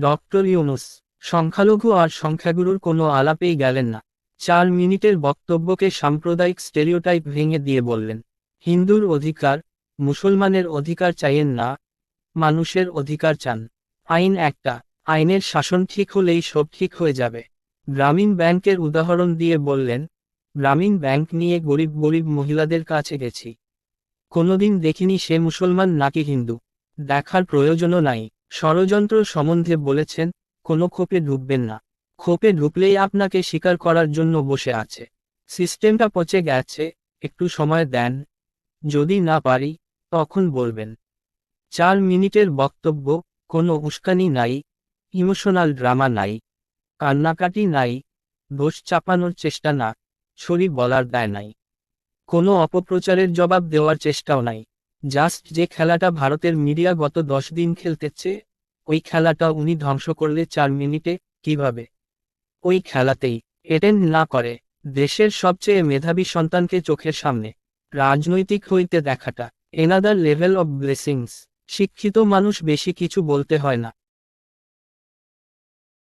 Doctor Yunus, সংখ্যালঘু আর সংখ্যাগুরুর কোনো আলাপেই গেলেন না। চার মিনিটের বক্তব্যকে সাম্প্রদায়িক স্টেরিওটাইপ ভেঙে দিয়ে বললেন, হিন্দুর অধিকার, মুসলমানের অধিকার চাইয়েন না, মানুষের অধিকার চান। আইন একটা, আইনের শাসন ঠিক হলেই সব ঠিক হয়ে যাবে। গ্রামীণ ব্যাংকের উদাহরণ দিয়ে বললেন, গ্রামীণ ব্যাংক নিয়ে গরিব গরিব মহিলাদের কাছে গেছি। কোনোদিন দেখিনি সে মুসলমান নাকি হিন্দু। দেখার প্রয়োজনও নাই। ষড়যন্ত্র সম্বন্ধে বলেছেন, কোনো ক্ষোপে ঢুকবেন না। ক্ষোপে ঢুকলেই আপনাকে স্বীকার করার জন্য বসে আছে। সিস্টেমটা পচে গেছে, একটু সময় দেন। যদি না পারি, তখন বলবেন। চার মিনিটের বক্তব্য, কোনো উস্কানি নাই, ইমোশনাল ড্রামা নাই, কান্নাকাটি নাই, দোষ চাপানোর চেষ্টা না, ছড়ি বলার দায় নাই। কোনো অপপ্রচারের জবাব দেওয়ার চেষ্টাও নাই। জাস্ট যে খেলাটা ভারতের মিডিয়া গত দশ দিন খেলতেছে, ওই খেলাটা উনি ধ্বংস করলে চার মিনিটে কীভাবে? ওই খেলাতেই এটেন্ড না করে দেশের সবচেয়ে মেধাবী সন্তানকে চোখের সামনে। রাজনৈতিক হইতে দেখাটা এনাদার লেভেল অব ব্লেসিংস শিক্ষিত মানুষ বেশি কিছু বলতে হয় না।